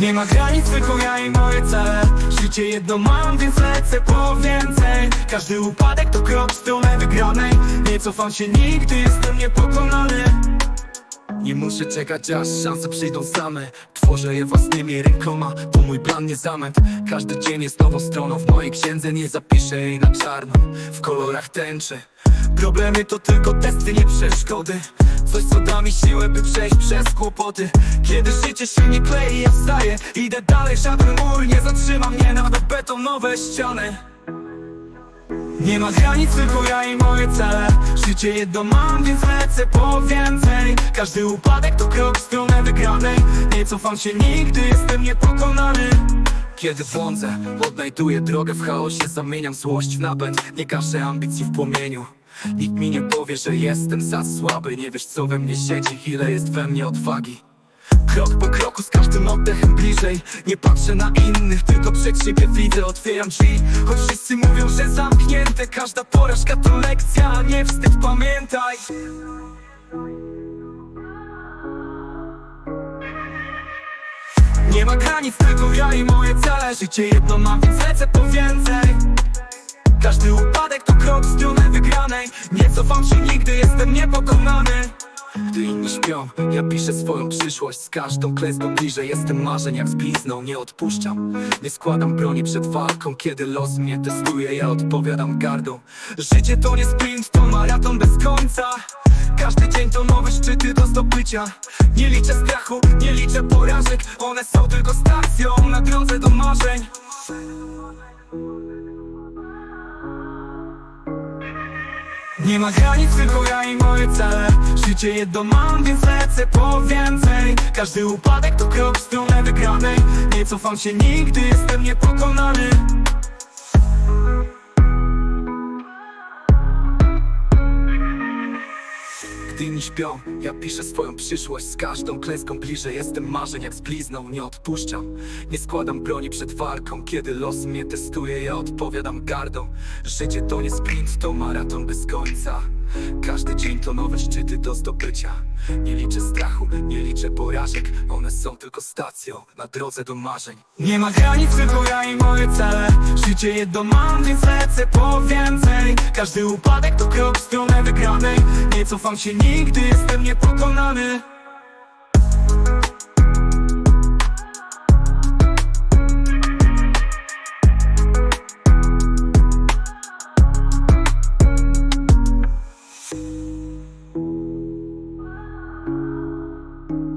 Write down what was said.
Nie ma granic, tylko ja i moje cele. Życie jedno mam, więc lecę po więcej. Każdy upadek to krok w stronę wygranej. Nie cofam się nigdy, jestem niepokonany. Nie muszę czekać aż szanse przyjdą same. Tworzę je własnymi rękoma, to mój plan nie zamęt. Każdy dzień jest nową stroną. W mojej księdze Nie zapiszę jej na czarno, w kolorach tęczy Problemy to tylko testy, nie przeszkody. Coś co da mi siłę, by przejść przez kłopoty. Kiedy życie się nie klei, ja wstaję. Idę dalej, żaden mur nie zatrzyma mnie Nawet betonowe ściany. Nie ma granic, tylko ja i moje cele. Życie jedno mam, więc lecę po więcej. Każdy upadek to krok w stronę wygranej. Nie cofam się nigdy, jestem niepokonany. Kiedy błądzę, odnajduję drogę w chaosie Zamieniam złość w napęd, nie gaszę ambicji w płomieniu Nikt mi nie powie, że jestem za słaby. Nie wiesz co we mnie siedzi, ile jest we mnie odwagi. Krok po kroku z każdym oddechem bliżej. Nie patrzę na innych, tylko przed siebie widzę Otwieram drzwi, choć wszyscy mówią, że zamknięte Każda porażka to lekcja, nie wstyd, pamiętaj. Nie ma granic, tylko ja i moje cele. Życie jedno mam, więc lecę po więcej każdy upadek to krok w stronę wygranej. Nie cofam się nigdy, jestem niepokonany. Gdy inni śpią, ja piszę swoją przyszłość Z każdą klęską bliżej. Jestem marzeń jak z blizną Nie odpuszczam, nie składam broni przed walką Kiedy los mnie testuje, ja odpowiadam gardą. Życie to nie sprint, to maraton bez końca. Każdy dzień to nowe szczyty do zdobycia. Nie liczę strachu, nie liczę porażek. One są tylko stacją na drodze do marzeń Nie ma granic, tylko ja i moje cele. Życie jedno mam, więc lecę po więcej. Każdy upadek to krok w stronę wygranej. Nie cofam się nigdy, jestem niepokonany Gdy inni śpią, ja piszę swoją przyszłość Z każdą klęską bliżej. Jestem marzeń jak z blizną Nie odpuszczam, nie składam broni przed walką. Kiedy los mnie testuje, ja odpowiadam gardą. Życie to nie sprint, to maraton bez końca każdy dzień to nowe szczyty do zdobycia. Nie liczę strachu, nie liczę porażek. One są tylko stacją na drodze do marzeń. Nie ma granic, tylko ja i moje cele. Życie jedno mam, więc lecę po więcej. Każdy upadek to krok w stronę wygranej. Nie cofam się nigdy, jestem niepokonany